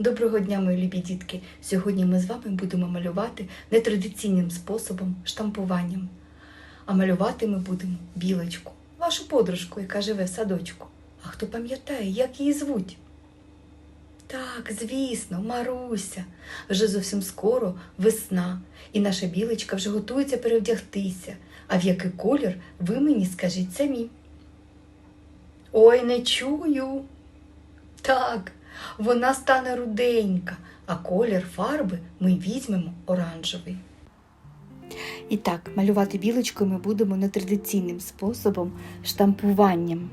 Доброго дня, мої любі дітки! Сьогодні ми з вами будемо малювати нетрадиційним способом штампуванням. А малювати ми будемо білочку, вашу подружку, яка живе в садочку. А хто пам'ятає, як її звуть? Так, звісно, Маруся. Вже зовсім скоро весна, і наша білочка вже готується перевдягтися. А в який колір ви мені скажіть самі? Ой, не чую. Так, вона стане руденька, а колір фарби ми візьмемо оранжевий. І так, малювати білочкою ми будемо нетрадиційним способом штампуванням.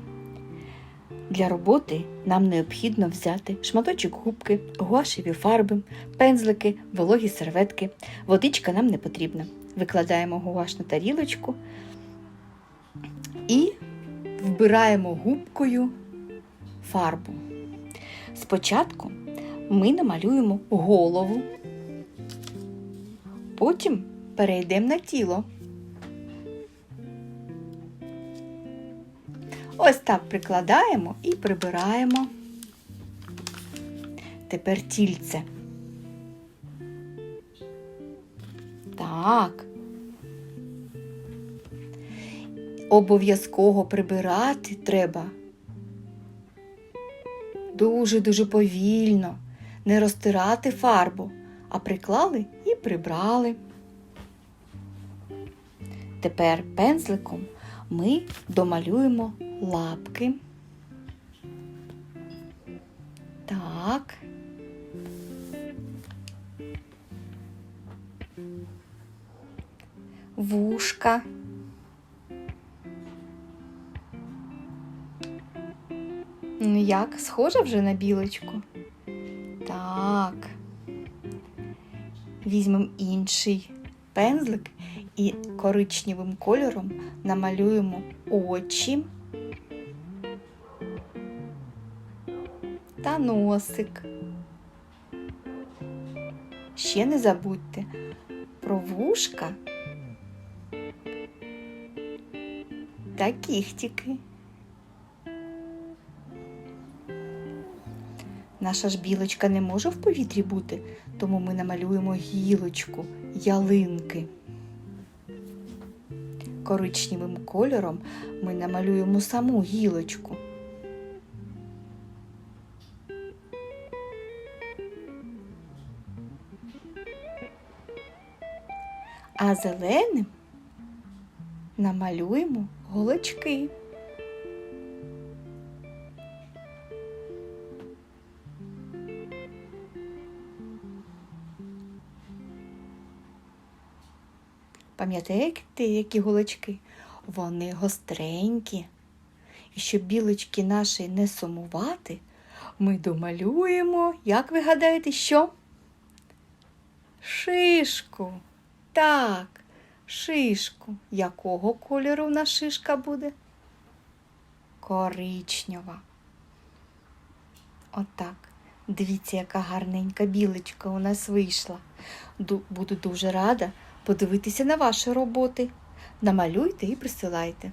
Для роботи нам необхідно взяти шматочок губки, гуашеві фарби, пензлики, вологі серветки. Водичка нам не потрібна. Викладаємо гуаш на тарілочку і вбираємо губкою фарбу. Спочатку ми намалюємо голову, потім перейдемо на тіло. Ось так прикладаємо і прибираємо. Тепер тільце. Так. Обов'язково прибирати треба дуже-дуже повільно, не розтирати фарбу, а приклали і прибрали. Тепер пензликом ми домалюємо лапки. Так. Вушка. Ну як, схожа вже на білочку? Так. Візьмемо інший пензлик і коричневим кольором намалюємо очі та носик. Ще не забудьте про вушка та кіхтики. Наша ж білочка не може в повітрі бути, тому ми намалюємо гілочку, ялинки. Коричневим кольором ми намалюємо саму гілочку. А зеленим намалюємо голочки. Пам'ятаєте, які голочки? Вони гостренькі. І щоб білочки наші не сумувати, ми домалюємо, як ви гадаєте, що? Шишку. Так, шишку. Якого кольору в нас шишка буде? Коричнева. Отак. Дивіться, яка гарненька білочка у нас вийшла. Буду дуже рада подивитися на ваші роботи. Намалюйте і присилайте.